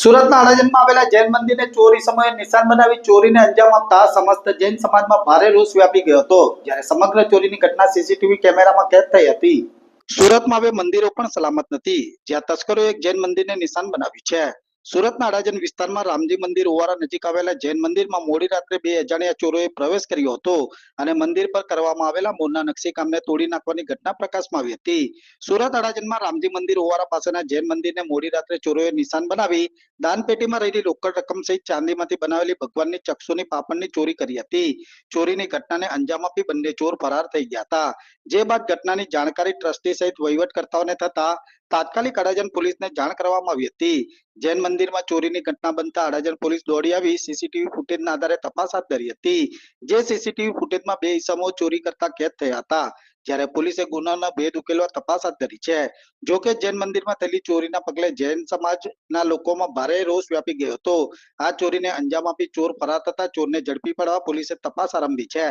સુરતના અડાજણમાં આવેલા જૈન મંદિરને ચોરી સમયે નિશાન બનાવી ચોરીને અંજામ આપતા સમસ્ત જૈન સમાજમાં ભારે રોષ વ્યાપી ગયો હતો, જ્યારે સમગ્ર ચોરીની ઘટના સીસીટીવી કેમેરામાં કેદ થઈ હતી. સુરતમાં હવે મંદિરો પણ સલામત નથી, જ્યાં તસ્કરોએ એક જૈન મંદિરને નિશાન બનાવ્યું છે. સુરતના અડાજણ વિસ્તારમાં રામજી મંદિર ઓવારા નજીક આવેલા જૈન મંદિરમાં મોડી રાત્રે બે અજાણ્યા ચોરોએ પ્રવેશ કર્યો હતો અને મંદિર પર કરવામાં આવેલા મોરના નકશીકામને તોડી નાખવાની ઘટના પ્રકાશમાં આવી હતી. સુરત અડાજણમાં રામજી મંદિર ઓવારા પાસેના જૈન મંદિરને મોડી રાત્રે ચોરોએ નિશાન બનાવી દાનપેટીમાં રહેલી રોકડ રકમ સહિત ચાંદીમાંથી બનાવેલી ભગવાનની ચક્ષુની પાપણની ચોરી કરી હતી. ચોરીની ઘટનાને અંજામ આપી બંને ચોર ફરાર થઈ ગયા હતા. જે બાદ ઘટનાની જાણકારી ટ્રસ્ટી સહિત વહીવટકર્તાઓને થતા તાત્કાલિક અડાજણ પોલીસને જાણ કરવામાં આવી હતી. જૈન મંદિરમાં ચોરીની ઘટના બનતા અડાજણ પોલીસ દોડી આવી. સીસીટીવી ફૂટેજના આધારે તપાસ હાથ ધરી હતી. જે સીસીટીવી ફૂટેજમાં બે ઇસમો ચોરી કરતા કેદ થયા હતા. જ્યારે પોલીસે ગુનાના ભેદ ઉકેલવા તપાસ હાથ ધરી છે. જો કે જૈન મંદિરમાં થયેલી ચોરીના પગલે જૈન સમાજના લોકોમાં ભારે રોષ વ્યાપી ગયો હતો. આ ચોરીને અંજામ આપી ચોર ફરાર થતા ચોરને ઝડપી પાડવા પોલીસે તપાસ આરંભી છે.